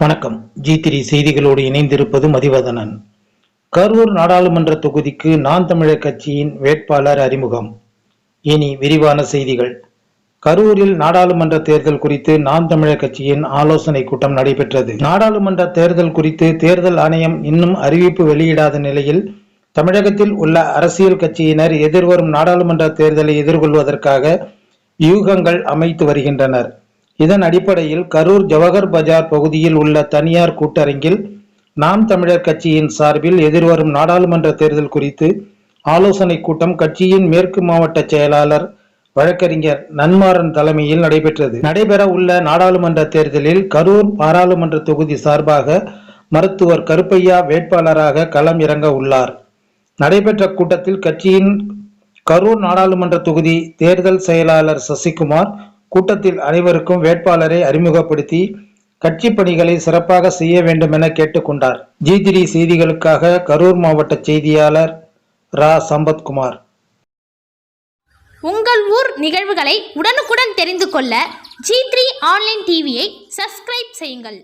வணக்கம். ஜி திரி செய்திகளோடு இணைந்திருப்பது மதிவதனன். கரூர் நாடாளுமன்ற தொகுதிக்கு நான் தமிழர் கட்சியின் வேட்பாளர் அறிமுகம். இனி விரிவான செய்திகள். கரூரில் நாடாளுமன்ற தேர்தல் குறித்து நான் தமிழர் கட்சியின் ஆலோசனை கூட்டம் நடைபெற்றது. நாடாளுமன்ற தேர்தல் குறித்து தேர்தல் ஆணையம் இன்னும் அறிவிப்பு வெளியிடாத நிலையில் தமிழகத்தில் உள்ள அரசியல் கட்சியினர் எதிர்வரும் நாடாளுமன்ற தேர்தலை எதிர்கொள்வதற்காக யூகங்கள் அமைத்து வருகின்றனர். இதன் அடிப்படையில் கரூர் ஜவஹர் பஜார் பகுதியில் உள்ள தனியார் கூட்டரங்கில் நாம் தமிழர் கட்சியின் சார்பில் எதிர்வரும் நாடாளுமன்ற தேர்தல் குறித்து ஆலோசனை கூட்டம் கட்சியின் மேற்கு மாவட்ட செயலாளர் வழக்கறிஞர் நன்மாறன் தலைமையில் நடைபெற்றது. நடைபெற உள்ள நாடாளுமன்ற தேர்தலில் கரூர் பாராளுமன்ற தொகுதி சார்பாக மருத்துவர் கருப்பையா வேட்பாளராக களம் இறங்க உள்ளார். நடைபெற்ற கூட்டத்தில் கட்சியின் கரூர் நாடாளுமன்ற தொகுதி தேர்தல் செயலாளர் சசிகுமார் கூட்டத்தில் அனைவருக்கும் வேட்பாளரை அறிமுகப்படுத்தி கட்சி பணிகளை சிறப்பாக செய்ய வேண்டும் என கேட்டுக்கொண்டார். ஜி த்ரீ செய்திகளுக்காக கரூர் மாவட்ட செய்தியாளர் ரா. சம்பத்குமார். உங்கள் ஊர் நிகழ்வுகளை உடனுக்குடன் தெரிந்து கொள்ள ஜி த்ரீ ஆன்லைன் டிவியை சப்ஸ்கிரைப் செய்யுங்கள்.